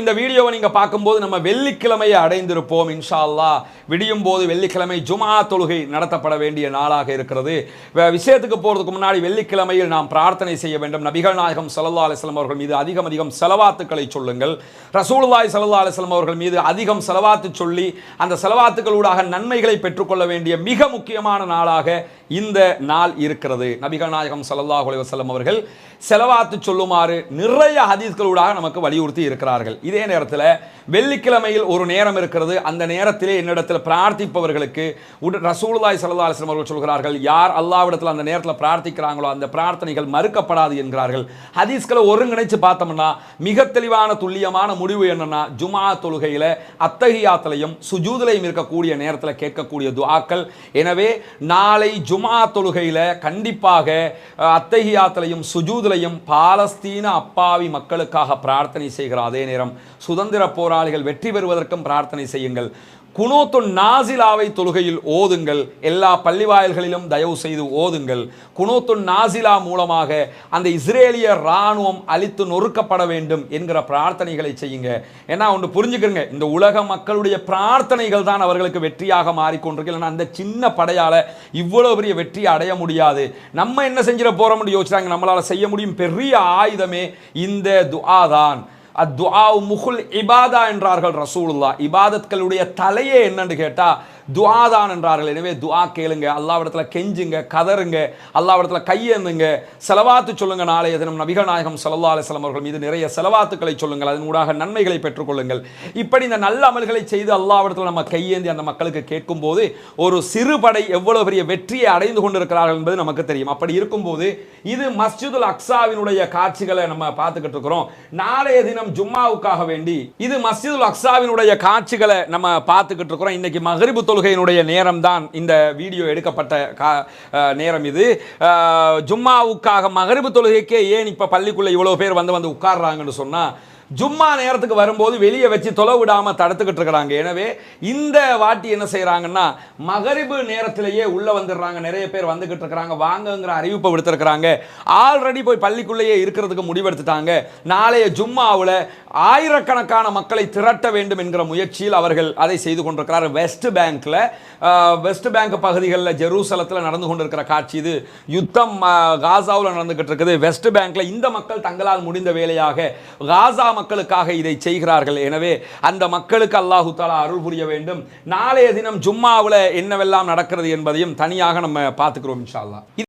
இந்த வீடியோவை நீங்கள் பார்க்கும்போது நம்ம வெள்ளிக்கிழமையை அடைந்திருப்போம் இன்ஷா அல்லாஹ் விடியும் போது வெள்ளிக்கிழமை ஜுமா தொழுகை நடத்தப்பட வேண்டிய நாளாக இருக்கிறது. விஷயத்துக்கு போறதுக்கு முன்னாடி வெள்ளிக்கிழமையில் நாம் பிரார்த்தனை செய்ய வேண்டும். நபிகள் நாயகம் சல்லா அலைஹி அவர்கள் மீது அதிகம் அதிகம் செலவாத்துக்களை சொல்லுங்கள். ரசூலாய் சல்லா அலைஹி அவர்கள் மீது அதிகம் செலவாத்து சொல்லி அந்த செலவாத்துக்களூடாக நன்மைகளை பெற்றுக்கொள்ள வேண்டிய மிக முக்கியமான நாளாக இந்த நாள் இருக்கிறது. நபிகள் நாயகம் சல்லாஹ் அலைவசல்லம் அவர்கள் செலவாத்து சொல்லுமாறு நிறைய ஹதீஸ்களூடாக நமக்கு வலியுறுத்தி இருக்கிறார்கள். இதே நேரத்தில் வெள்ளிக்கிழமையில் ஒரு நேரம் இருக்கிறது. அந்த நேரத்திலே என்னிடத்தில் பிரார்த்திப்பவர்களுக்கு உட ரசூலுல்லாஹி ஸல்லல்லாஹு அவர்கள் சொல்கிறார்கள் யார் அல்லாவிடத்தில் அந்த நேரத்தில் பிரார்த்திக்கிறாங்களோ அந்த பிரார்த்தனைகள் மறுக்கப்படாது என்கிறார்கள். ஹதீஸ்களை ஒருங்கிணைச்சு பார்த்தோம்னா மிக தெளிவான துல்லியமான முடிவு என்னன்னா ஜுமா தொழுகையில அத்தகையாத்திலையும் சுஜூதிலையும் இருக்கக்கூடிய நேரத்தில் கேட்கக்கூடிய துவாக்கள் எனவே நாளை ஜுமா தொழுகையில் கண்டிப்பாக அத்தகையாத்திலையும் அத்தஹியாத்திலையும் சுஜூதிலையும் பாலஸ்தீன அப்பாவி மக்களுக்காக பிரார்த்தனை செய்கிற அதே நேரம் சுதந்திர போராளிகள் வெற்றி பெறுவதற்கும் பிரார்த்தனை செய்யுங்கள். குனூத்து நாசிலாவை தொழுகையில் ஓதுங்கள். எல்லா பள்ளிவாயல்களிலும் தயவு செய்து ஓதுங்கள். குனூத்து நாசிலா மூலமாக அந்த இஸ்ரேலிய இராணுவம் அழித்து நொறுக்கப்பட வேண்டும் என்கிற பிரார்த்தனைகளை செய்யுங்க. ஏன்னா ஒன்று புரிஞ்சுக்கிறங்க இந்த உலக மக்களுடைய பிரார்த்தனைகள் தான் அவர்களுக்கு வெற்றியாக மாறிக்கொண்டிருக்கு இல்லைன்னா அந்த சின்ன படையால் இவ்வளோ பெரிய வெற்றி அடைய முடியாது. நம்ம என்ன செஞ்சிட போகிறோம்னு யோசிச்சாங்க. நம்மளால் செய்ய முடியும் பெரிய ஆயுதமே இந்த துஆ தான் அத்துஆ முகுல் இபாதா என்றார்கள் ரசூலுல்லா இபாதத்களுடைய தலையே என்னன்னு கேட்டால் துவாதான் என்றார்கள். எனவே துவா கேளுங்க அல்லாவிடத்துல கெஞ்சுங்க கதருங்க அல்லாவிடத்தில் கையேந்துங்க. செலவாத்து சொல்லுங்க நாளைய தினம் நபிகள் நாயகம் ஸல்லல்லாஹு அவர்கள் மீது நிறைய செலவாத்துக்களை சொல்லுங்கள் அதன் ஊடாக நன்மைகளை பெற்றுக்கொள்ளுங்கள். இப்படி இந்த நல்ல அமல்களை செய்து அல்லாவிடத்தில் நம்ம கையேந்தி அந்த மக்களுக்கு கேட்கும்போது ஒரு சிறுபடை எவ்வளவு பெரிய வெற்றியை அடைந்து கொண்டிருக்கிறார்கள் என்பது நமக்கு தெரியும். அப்படி இருக்கும்போது இது மஸ்ஜிதுல் அக்ஸாவினுடைய காட்சிகளை நம்ம பார்த்துக்கிட்டு இருக்கிறோம். நாளைய தினம் ஜும்மாவுக்காக வேண்டி இது மஸ்ஜிதுல் அக்ஸாவினுடைய காட்சிகளை நம்ம பார்த்துக்கிட்டு இருக்கிறோம். இன்னைக்கு மகரிபு தொழுகையினுடைய நேரம் தான் இந்த வீடியோ எடுக்கப்பட்ட கா- நேரம் இது. ஜும்மாவுக்காக மகரிபு தொழுகைக்கே ஏன் இப்ப பள்ளிக்குள்ள இவ்வளவு பேர் வந்து வந்து உட்கார்றாங்கன்னு சொன்னா ஜும்மா நேரத்துக்கு வரும்போது வெளியே வச்சு தொலை விடாமல் தடுத்துக்கிட்டு இருக்கிறாங்க. எனவே இந்த வாட்டி என்ன செய்கிறாங்கன்னா மகரிபு நேரத்திலேயே உள்ளே வந்துடுறாங்க. நிறைய பேர் வந்துக்கிட்டு இருக்கிறாங்க. வாங்கங்கிற அறிவிப்பை விடுத்திருக்கிறாங்க. ஆல்ரெடி போய் பள்ளிக்குள்ளேயே இருக்கிறதுக்கு முடிவெடுத்துட்டாங்க. நாளைய ஜும்மாவில் ஆயிரக்கணக்கான மக்களை திரட்ட வேண்டும் என்கிற முயற்சியில் அவர்கள் அதை செய்து கொண்டிருக்கிறார். வெஸ்ட் பேங்க்கில் வெஸ்ட் பேங்க் பகுதிகளில் ஜெருசலத்தில் நடந்து கொண்டிருக்கிற காட்சி இது. யுத்தம் காசாவில் நடந்துக்கிட்டு நடந்துகிட்டு இருக்குது. வெஸ்ட் பேங்க்கில் இந்த மக்கள் தங்களால் முடிந்த வேலையாக காசா மக்களுக்காக இதை செய்கிறார்கள். எனவே அந்த மக்களுக்கு அல்லாஹு தாலா அருள் புரிய வேண்டும். நாளைய தினம் ஜும்மாவில் என்னவெல்லாம் நடக்கிறது என்பதையும் தனியாக நம்ம பார்த்துக்கிறோம் இன்ஷால்லா